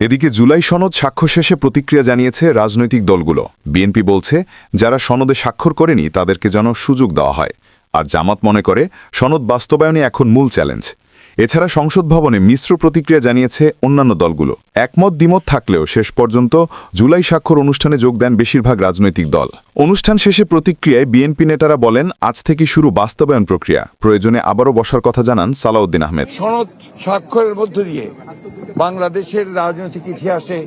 এদিকে জুলাই সনদ স্বাক্ষর শেষে প্রতিক্রিয়া জানিয়েছে রাজনৈতিক দলগুলো। বিএনপি বলছে, যারা সনদে স্বাক্ষর করেনি, তাদেরকে যেন সুযোগ দেওয়া হয়। আর জামাত মনে করে, সনদ বাস্তবায়নে এখন মূল চ্যালেঞ্জ। এছাড়া সংসদ ভবনে মিশ্র প্রতিক্রিয়া জানিয়েছে অন্যান্য দলগুলো। একমত দ্বিমত থাকলেও শেষ পর্যন্ত জুলাই স্বাক্ষর অনুষ্ঠানে যোগ দেন বেশিরভাগ রাজনৈতিক দল। অনুষ্ঠান শেষে প্রতিক্রিয়ায় বিএনপি নেতারা বলেন, আজ থেকে শুরু বাস্তবায়ন প্রক্রিয়া। প্রয়োজনে আবারও বসার কথা জানান সালাউদ্দিন আহমেদ। সনদ স্বাক্ষরের মধ্য দিয়ে বাংলাদেশের রাজনৈতিক ইতিহাসে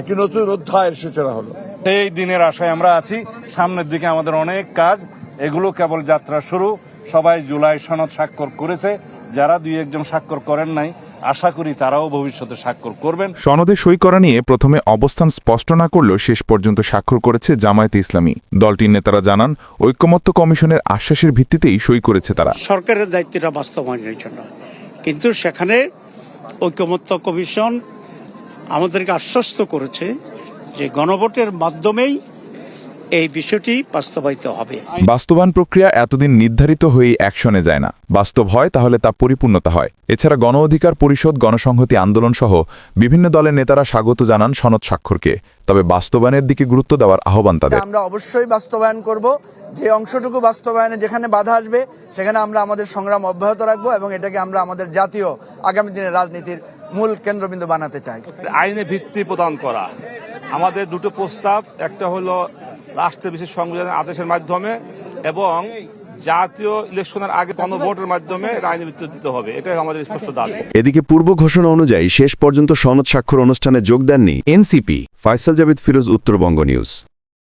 একটি নতুন অধ্যায়ের সূচনা হলো। এই দিনের আশায় আমরা আছি। সামনের দিকে আমাদের অনেক কাজ। এগুলো কেবল যাত্রা শুরু। সবাই জুলাই সনদ স্বাক্ষর করেছে। যারা দুই একজন স্বাক্ষর করেন নাই আশা করি তারাও ভবিষ্যতে স্বাক্ষর করবেন। সনদে সই করা নিয়ে প্রথমে অবস্থান স্পষ্ট না করলেও শেষ পর্যন্ত স্বাক্ষর করেছে জামায়াতে ইসলামী। দলটির নেতারা জানান ঐক্যমত্য কমিশনের আশ্বাসের ভিত্তিতেই সই করেছে তারা। সরকারের দায়িত্বটা বাস্তবায়নের জন্য। কিন্তু সেখানে ঐক্যমত্য কমিশন আমাদেরকে আশ্বস্ত করেছে যে গণভোটের মাধ্যমেই এই বিষয়টি বাস্তবায়িত হবে। বাস্তবায়ন প্রক্রিয়া এতদিন নির্ধারিত হয়েই অ্যাকশনে যায় না। বাস্তব হয় তাহলে তা পরিপূর্ণতা হয়। এছাড়া গণ অধিকার পরিষদ গণসংহতি আন্দোলন সহ বিভিন্ন দলের নেতারা স্বাগত জানান সনদ স্বাক্ষরকে। তবে বাস্তবায়নের দিকে গুরুত্ব দেওয়ার আহ্বান তাদের। আমরা অবশ্যই বাস্তবায়ন করব। যে অংশটুকু বাস্তবায়নে যেখানে বাধা আসবে সেখানে আমরা আমাদের সংগ্রাম অব্যাহত রাখব এবং এটাকে আমরা আমাদের জাতীয় আগামী দিনের রাজনীতির মূল কেন্দ্রবিন্দু বানাতে চাই। আইনে ভিত্তি প্রদান করা। আমাদের দুটো প্রস্তাব একটা হলো রাষ্ট্রের বিশেষ সংবিধানের আদেশের মাধ্যমে এবং জাতীয় ইলেকশনের আগে গণভোটের মাধ্যমে রায় আইনে দিতে হবে। এটাই আমাদের স্পষ্ট দাবি। এদিকে পূর্ব ঘোষণা অনুযায়ী শেষ পর্যন্ত সনদ স্বাক্ষর অনুষ্ঠানে যোগ দেননি এনসিপি। ফয়সাল জাবিদ ফিরোজ উত্তরবঙ্গ নিউজ।